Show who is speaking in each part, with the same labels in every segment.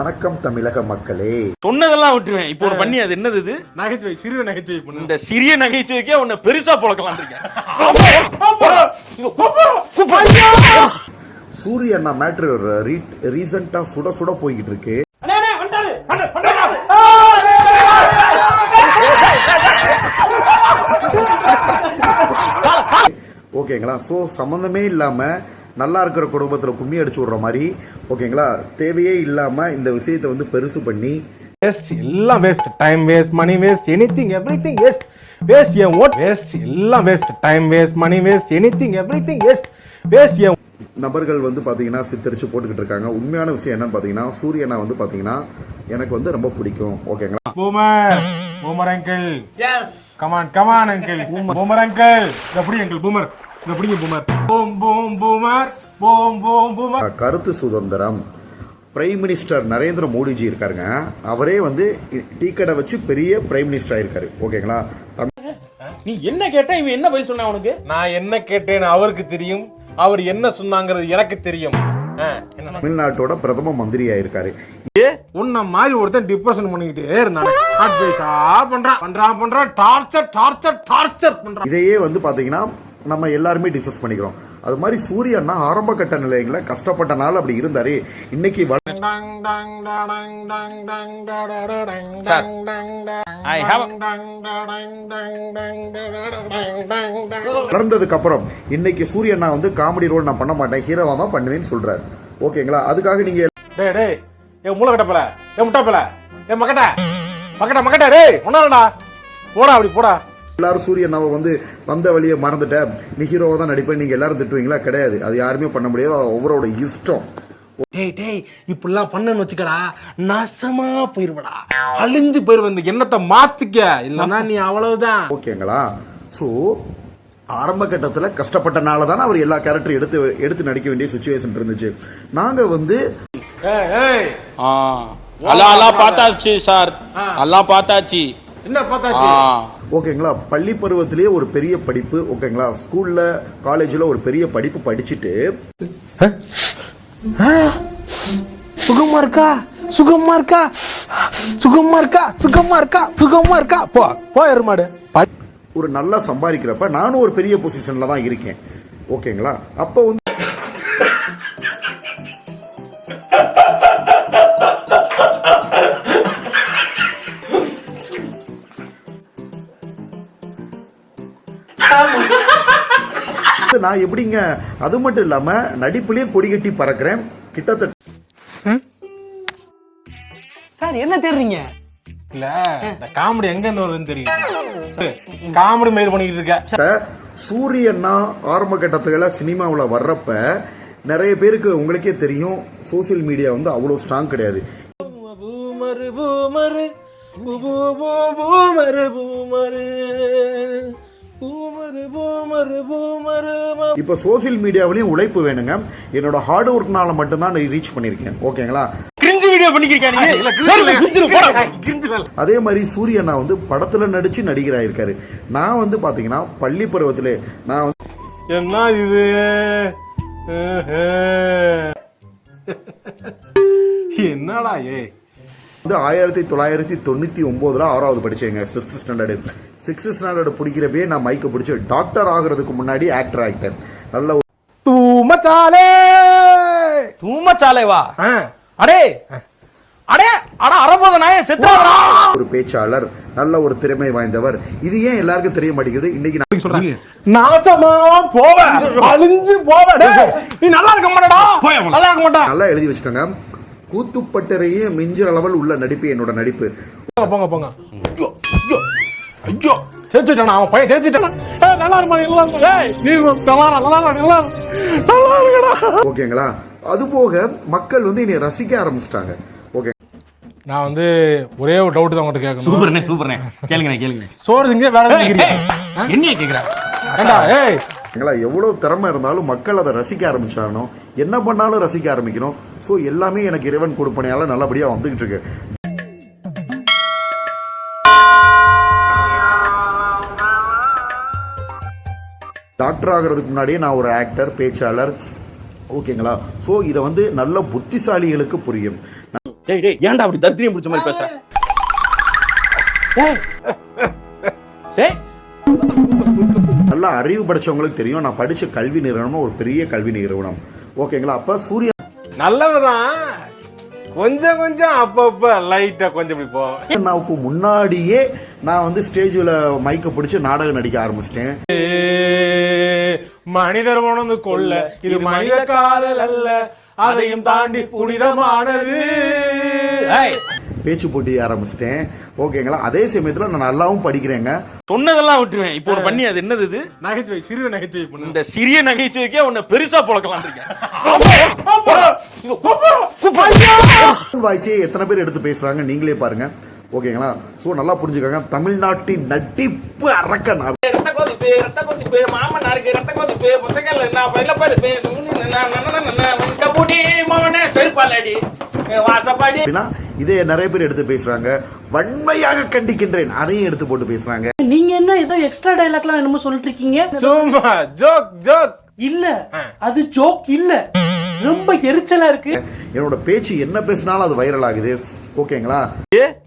Speaker 1: வணக்கம் தமிழக மக்களே.
Speaker 2: சொன்னதெல்லாம் விட்டுருவேன். இப்போ ஒரு பண்ணி அது என்னது இது?
Speaker 3: நகைச்சுவை சிறு நகைச்சுவை பண்ணு.
Speaker 2: இந்த சிறிய நகைச்சுவைக்கே உன்னை பெருசா புழக்கலாம் இருக்கேன்.
Speaker 1: சூரிய அண்ணா மேட்ரு ரீசெண்டா சுட சுட போய்கிட்டு இருக்கு. ஓகேங்களா? ஸோ சம்மந்தமே இல்லாம நல்லா இருக்கிற குடும்பத்துல கும்மி அடிச்சு விடுற மாதிரி ஓகேங்களா? தேவையே இல்லாம இந்த விஷயத்தை வந்து பெருசு பண்ணி
Speaker 3: வேஸ்ட் எல்லாம் waste time waste money waste anything everything waste waste என் ஓட் வேஸ்ட் எல்லாம் waste time waste money waste anything everything waste waste என்
Speaker 1: நபர்கள் வந்து பாத்தீங்கன்னா சித்தரிச்சு போட்டுக்கிட்டு இருக்காங்க. உண்மையான விஷயம் என்னன்னு பாத்தீங்கன்னா சூரியனா வந்து பாத்தீங்கன்னா எனக்கு வந்து ரொம்ப பிடிக்கும். ஓகேங்களா?
Speaker 3: Boomer boomer uncle yes come on come on uncle boomer uncle இந்த புடி அங்கிள் பூமர்? இந்த புடிங்க boomer. Boom boom boomer. Boom boom boomer.
Speaker 1: கருத்து சுதந்திரம். பிரைம் மினிஸ்டர் நரேந்திர மோடிஜி இருக்காருங்க. அவரே வந்து டீ கடை வச்சு பெரிய பிரைம் மினிஸ்டர் ஆயிருக்காரு. ஓகேங்களா?
Speaker 2: நீ என்ன கேட்டா இவன் என்ன பதில் சொன்னா உனக்கு?
Speaker 3: நான் என்ன கேட்டேன்னு அவருக்கு தெரியும். அவர் என்ன சொன்னாங்கிறது எனக்கு தெரியும்.
Speaker 1: தமிழ்நாட்டோட பிரதம மந்திரி ஆயிருக்காரு
Speaker 3: உன்ன மாதிரி ஒருத்தன் டிப்ரெஷன் பண்ணிக்கிட்டே இருந்தானே. அட்வைஸா பண்றான். பண்றான் பண்றான். டார்ச்சர் டார்ச்சர் டார்ச்சர் பண்றான்.
Speaker 1: இதையே வந்து பாத்தீங்கன்னா நம்ம எல்லாருமே டிஸ்கஸ் பண்ணிக்கிறோம். அது மாதிரி சூரியன்னா ஆரம்ப கட்ட நிலையங்கள கஷ்டப்பட்ட நாள் அப்படி இருந்தாரு இன்னைக்கு வளர்ந்ததுக்கு அப்புறம் இன்னைக்கு சூரியண்ணா வந்து காமெடி ரோல் நான் பண்ண மாட்டேன். ஹீரோவா தான் பண்ணுவேன்னு சொல்றாரு. ஓகேங்களா அதுக்காக நீங்க
Speaker 3: டேய் டேய் ஏ மூளை கட்டப்பல ஏ முட்டாப்பல ஏ மக்கட்ட மக்கட்ட மக்கட்ட டேய் ஒன்னாலடா போடா அப்படி போடா.
Speaker 1: எல்லாரும் சூரியனாவை வந்து வந்த வழியை மறந்துட்டேன். நீ ஹீரோவா தான் நடிப்பேன். நீங்க எல்லாரும் திட்டுவீங்களா? கிடையாது. அது யாருமே பண்ண முடியாது. ஒவ்வொருவரோட இஷ்டம்.
Speaker 3: டேய் டேய் இப்படிலாம் பண்ணன்னு வச்சுக்கடா. நாசமா போயிருவடா. அழிஞ்சு போயிருவ இந்த எண்ணத்தை மாத்திக்க. இல்லனா நீ அவ்வளவுதான்.
Speaker 1: ஓகேங்களா? ஸோ ஆரம்ப கட்டத்துல கஷ்டப்பட்டனால தான் அவர் எல்லா கேரக்டரும் எடுத்து எடுத்து நடிக்க வேண்டிய சுச்சுவேஷன் இருந்துச்சு. நாங்க வந்து
Speaker 2: ஆ. அல்லாம் பார்த்தாச்சு சார். ஆ.
Speaker 3: பார்த்தாச்சு.
Speaker 1: ஓகேங்களா பள்ளி பருவத்திலேயே ஒரு பெரிய படிப்பு ஓகேங்களா? ஸ்கூல்ல காலேஜ்ல ஒரு பெரிய படிப்பு படிச்சுட்டு
Speaker 3: சுகமா இருக்கா? சுகமா இருக்கா? சுகமா இருக்கா? சுகமா இருக்கா? சுகமா இருக்கா? போ போ எருமாடு.
Speaker 1: ஒரு நல்லா சம்பாதிக்கிறப்ப நானும் ஒரு பெரிய பொசிஷன்ல தான் இருக்கேன். ஓகேங்களா? அப்போ வந்து நான் எப்படிங்க? அது மட்டும் இல்லாம நடிப்புலயே கொடி கட்டி பறக்கிறேன். கிட்டத்தட்ட
Speaker 4: சார் என்ன தேடுறீங்க?
Speaker 3: இல்ல இந்த காமெடி எங்க இருந்து வருதுன்னு தெரியும் காமெடி மயிர் பண்ணிக்கிட்டு இருக்க.
Speaker 1: சூரியன்னா ஆரம்ப கட்டத்துல சினிமாவுல வர்றப்ப நிறைய பேருக்கு உங்களுக்கே தெரியும் சோசியல் மீடியா வந்து அவ்வளவு ஸ்ட்ராங் கிடையாது.
Speaker 3: Boomer boomer boomer boomer.
Speaker 1: இப்ப சோசியல் மீடியாவிலயும் உழைப்பு வேணுங்க. என்னோட ஹார்ட் ஒர்க்னால மட்டும்தான் நான் ரீச் பண்ணிருக்கேன். ஓகேங்களா. அதே மாதிரி சூரியண்ணா வந்து படத்துல நடிச்சு நடிகராயிருக்காரு. நான் வந்து பாத்தீங்கன்னா பள்ளி பருவத்திலே நான் வந்து
Speaker 3: என்ன இது? என்னடா ஏ
Speaker 1: வந்து ஆயிரத்தி தொள்ளாயிரத்தி தொண்ணூத்தி ஒன்பதுல ஆறாவது படிச்சேங்க சிக்ஸ்த் ஸ்டாண்டர்டு சிக்ஸ்த் ஸ்டாண்டர்டு பிடிக்கிறப்பயே நான் மைக்க பிடிச்சி டாக்டர் ஆகுறதுக்கு முன்னாடி ஆக்டர் ஆகிட்டேன். நல்ல ஒரு-
Speaker 3: தூ மச்சாலே
Speaker 2: தூமச்சாலை! வா
Speaker 3: ஆ.
Speaker 2: அடே! அடே! அட அரபோத நாய செத்துறாடா
Speaker 1: ஒரு பேச்சாளர் நல்ல ஒரு திறமை வாய்ந்தவர். இது ஏன் எல்லாருக்கும் தெரிய மாட்டேங்குது? இன்னைக்கு நான்
Speaker 3: சொல்றேன் நாசமா போவ. அழிஞ்சு போவ. டேய், நீ நல்லா இருக்க மாட்டடா. நல்லா இருக்க மாட்டா.
Speaker 1: நல்லா எழுதி வச்சுக்கோங்க. கூத்துப்பட்டறையே மிஞ்சுற அளவில் உள்ள நடிப்பு என்னோட நடிப்பு.
Speaker 3: போங்க போங்க போங்க. ஐயோ. ஜெயிச்சிட்டானா அவன் பையன் ஏய், நல்லா இருமா நல்லா நீ நல்லா நல்லா நல்லா இரு. நல்லா இருக்கடா
Speaker 1: ஓகேங்களா? அது போக மக்கள் வந்து என்னை ரசிக்க ஆரம்பிச்சிட்டாங்க. ஓகே.
Speaker 3: நான் வந்து ஒரே ஒரு டவுட் தான் உங்ககிட்ட கேட்கணும்.
Speaker 2: சூப்பர்ண்ணே சூப்பர்ண்ணே. கேளுங்கண்ணே கேளுங்க
Speaker 3: சோறு திங்க வேற?
Speaker 2: என்ன கேக்குற?
Speaker 3: ஏண்டா ஏய்.
Speaker 1: ஓகேங்களா? எவ்வளவு திறமை இருந்தாலும் மக்கள் அதை ரசிக்க ஆரம்பிச்சானோ என்ன பண்ணாலும் ரசிக்க ஆரம்பிக்கணும். ஸோ எல்லாமே எனக்கு இறைவன் கொடுப்பனையால நல்லபடியா வந்துகிட்டு இருக்கு. டாக்டர் ஆகிறதுக்கு முன்னாடியே நான் ஒரு ஆக்டர் பேச்சாளர். ஓகேங்களா ஸோ இதை வந்து நல்ல புத்திசாலிகளுக்கு புரியும்.
Speaker 2: டேய் டேய் ஏன்டா அப்படி தரித்திரியம் பிடிச்ச மாதிரி பேசுற? டேய்
Speaker 1: நல்லா அறிவு படிச்சவங்களுக்கு தெரியும். நான் படிச்ச கல்வி நிறுவனம் ஒரு பெரிய கல்வி நிறுவனம். ஓகேங்களா அப்ப சூரிய
Speaker 3: நல்லதுதான் கொஞ்சம் கொஞ்சம் அப்பப்ப லைட்டா கொஞ்சம் இப்படி போ.
Speaker 1: அண்ணாவுக்கு முன்னாடியே நான் வந்து ஸ்டேஜ்ல மைக்க பிடிச்சு நாடகம் நடிக்க ஆரம்பிச்சிட்டேன்.
Speaker 3: மனிதர் உணர்ந்து கொள்ள இது மனித காதல் அல்ல. அதையும் தாண்டி புனிதமானது.
Speaker 1: பேச்சு போட்டி ஆரம்பிச்சிட்டேன். ஓகேங்களா? அதே சமயத்துல நான் நல்லாவும் படிக்கிறேங்க.
Speaker 2: சொன்னதெல்லாம் விட்டுருவேன். இப்போ ஒரு பண்ணி அது என்னது இது?
Speaker 3: நகைச்சுவை சிறு நகைச்சுவை பண்ணு.
Speaker 2: இந்த சிறிய நகைச்சுவைக்கே உன்னை பெருசா பொழக்கலாம் இருக்கேன்.
Speaker 1: வாய்ஸே எத்தனை பேர் எடுத்து பேசுறாங்க? நீங்களே பாருங்க. ஓகேங்களா? சோ நல்லா புரிஞ்சுக்கோங்க. தமிழ்நாட்டின் நடிப்பு அரக்கன்.
Speaker 2: கொதிப்பு ரத்த கொதிப்பு மாமனாருக்கு ரத்த கொதிப்பு புத்தகங்கள் நான் பயில பருப்பு கபூடி மவனே செருப்பாலடி வாசப்பாடி.
Speaker 1: இதே நிறைய பேர் எடுத்து பேசுறாங்க. வன்மையாக கண்டிக்கின்றேன். அதையும் எடுத்து போட்டு பேசுறாங்க.
Speaker 4: நீங்க என்ன ஏதோ எக்ஸ்ட்ரா டைலாக்லாம் என்னமோ சொல்லிட்டு இருக்கீங்க?
Speaker 3: சும்மா ஜோக் ஜோக்
Speaker 4: இல்ல. அது ஜோக் இல்ல. ரொம்ப எரிச்சலா இருக்கு.
Speaker 1: என்னோட பேச்சு என்ன பேசினாலும் அது வைரல் ஆகுது. ஓகேங்களா?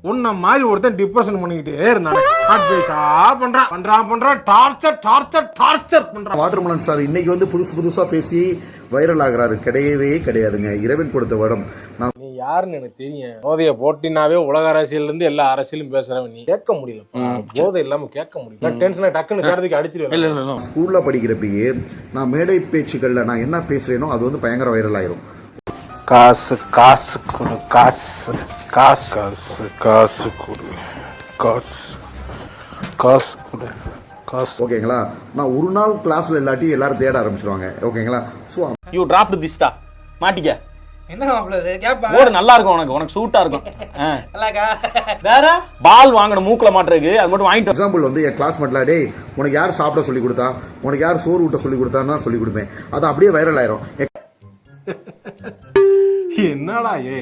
Speaker 3: உன்ன மாதிரி ஒருத்தன் டிப்ரெஷன் பண்ணிக்கிட்டே இருந்தான். அட்வைஸா பண்றான் பண்றான் பண்றான் டார்ச்சர் டார்ச்சர் டார்ச்சர் பண்றான்
Speaker 1: வாட்டர்மலன் ஸ்டார் இன்னைக்கு வந்து புதுசு புதுசா பேசி வைரல் ஆகுறாரு. கிடையவே கிடையாதுங்க. இறைவன் கொடுத்த வரம். நான்
Speaker 3: நீ யாருன்னு எனக்கு தெரியும். போதைய போட்டினாவே உலக அரசியல்ல இருந்து எல்லா அரசியலும் பேசுறவன் நீ. கேட்க முடியல. போதை இல்லாம கேட்க முடியல. டென்ஷன் டக்குன்னு கருதுக்கு அடிச்சிருவேன்.
Speaker 2: இல்ல இல்ல இல்ல.
Speaker 1: ஸ்கூல்ல படிக்கிறப்பயே நான் மேடை பேச்சுக்கள்ல நான் என்ன பேசுறேனோ அது வந்து பயங்கர வைரல் ஆயிரும்.
Speaker 5: காசு காசு காசு. காசு காசு காசு கொடு காசு காசு கொடு காசு
Speaker 1: ஓகேங்களா நான் ஒரு நாள் கிளாஸ்ல இல்லாட்டி எல்லாரும் தேட ஆரம்பிச்சிருவாங்க ஓகேங்களா ஸோ
Speaker 2: யூ டிராப்டு திஸ்டா மாட்டிக்க
Speaker 4: என்ன மாப்பிள்ள
Speaker 2: நல்லா இருக்கும் உனக்கு உனக்கு சூட்டா இருக்கும்
Speaker 4: வேற
Speaker 2: பால் வாங்கணும் மூக்குல மாட்டுறதுக்கு அது மட்டும் வாங்கிட்டு.
Speaker 1: எக்ஸாம்பிள் வந்து என் கிளாஸ்மேட்ல டேய் உனக்கு யார் சாப்பிட சொல்லி கொடுத்தா உனக்கு யார் சோறு ஊட்ட சொல்லி கொடுத்தான்னு தான் சொல்லி கொடுப்பேன் அது அப்படியே வைரல் ஆயிரும்
Speaker 3: என்னடா ஏ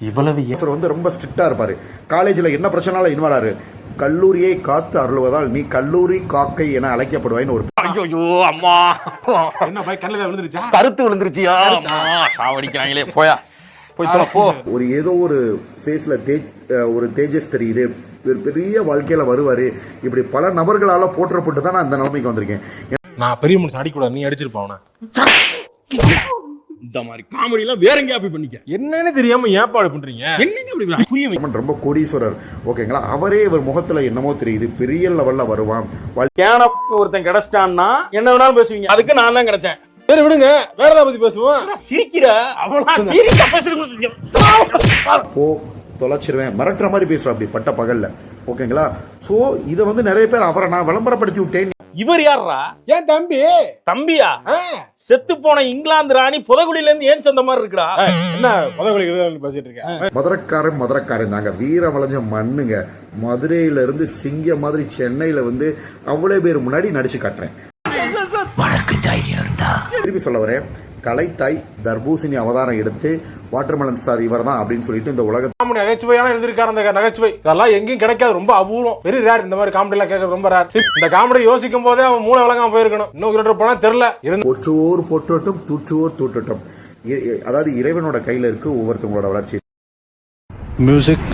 Speaker 2: இவ்வளவு
Speaker 1: சார் வந்து ரொம்ப ஸ்ட்ரிக்டா இருப்பாரு. காலேஜ்ல என்ன பிரச்சனாலும் ஆறு கல்லூரியை காத்து அருள்வதால் நீ கல்லூரி காக்கை என அழைக்கப்படுவாய்னு ஒரு
Speaker 2: ஐயோ அம்மா.
Speaker 3: என்ன பை கண்ணில் விழுந்துருச்சா?
Speaker 2: கருத்து விழுந்துருச்சியா? அம்மா சாவடிக்கிறாங்களே போயா. போய் தொலை, போ.
Speaker 1: ஒரு ஏதோ ஒரு ஃபேஸ்ல தேஜ் ஒரு தேஜஸ் தெரியுது. ஒரு பெரிய வாழ்க்கையில வருவாரு. இப்படி பல நபர்களால போற்றப்பட்டு தான் நான் இந்த நிலைமைக்கு வந்திருக்கேன்.
Speaker 3: நான் பெரிய மனுஷன் அடிக்கூடாது நீ அடிச்சிருப்பா அவனை.
Speaker 2: இந்த மாதிரி காமெடி எல்லாம் வேற எங்கேயா போய் பண்ணிக்க.
Speaker 3: என்னன்னு தெரியாம ஏற்பாடு பண்றீங்க?
Speaker 2: என்னங்க இப்படி புரிய
Speaker 1: ரொம்ப கோடீஸ்வரர். ஓகேங்களா? அவரே இவர் முகத்துல என்னமோ தெரியுது. பெரிய லெவல்ல வருவான்.
Speaker 2: கேன ஒருத்தன் கிடைச்சிட்டான்னா என்ன வேணாலும் பேசுவீங்க. அதுக்கு நான் தான் கிடைச்சேன்.
Speaker 3: சரி விடுங்க. வேற ஏதாவது பத்தி பேசுவோம்?
Speaker 2: சிரிக்கிற. அவ்வளவு சீரியஸா பேசுறேன்
Speaker 1: போ தொலைச்சிருவேன். மிரட்டுற மாதிரி பேசுறேன் அப்படி பட்ட பகல்ல. ஓகேங்களா? சோ இதை வந்து நிறைய பேர் அவரை நான் விளம்பரப்படுத்தி விட்டேன்.
Speaker 2: இவர் யாரா
Speaker 3: ஏன் தம்பி?
Speaker 2: தம்பியா? செத்து போன இங்கிலாந்து ராணி புதகுடியில இருந்து ஏன் சொந்த மாதிரி இருக்குடா?
Speaker 3: என்ன புதகுலி பேசிட்டு இருக்கேன்
Speaker 1: மதுரக்காரன் மதுரக்காரன் தாங்க. வீர வளைஞ்ச மண்ணுங்க. மதுரையில இருந்து சிங்கம் மாதிரி சென்னையில வந்து அவ்வளவு பேர் முன்னாடி நடிச்சு காட்டுறேன். திருப்பி சொல்ல வரேன். கலைத்தாய் தர்பூசணி அவதாரம் எடுத்து வாட்டர்மெலன் ஸ்டார் இவர் தான் அப்படின்னு சொல்லிட்டு இந்த உலக
Speaker 3: நகைச்சுவையான எழுதிருக்காரு அந்த நகைச்சுவை. இதெல்லாம் எங்கேயும் கிடைக்காது. ரொம்ப அபூர்வம். வெரி ரேர் இந்த மாதிரி காமெடி எல்லாம் கேட்கறது ரொம்ப ரேர் இந்த காமெடி யோசிக்கும் போதே அவன் மூளை விளங்காம போயிருக்கணும். இன்னும் போனா தெரியல. இருந்து
Speaker 1: போற்றுவோர் போற்றட்டும் தூற்றுவோர் தூற்றட்டும். அதாவது இறைவனோட கையில இருக்கு ஒவ்வொருத்தவங்களோட வளர்ச்சி.
Speaker 5: மியூசிக்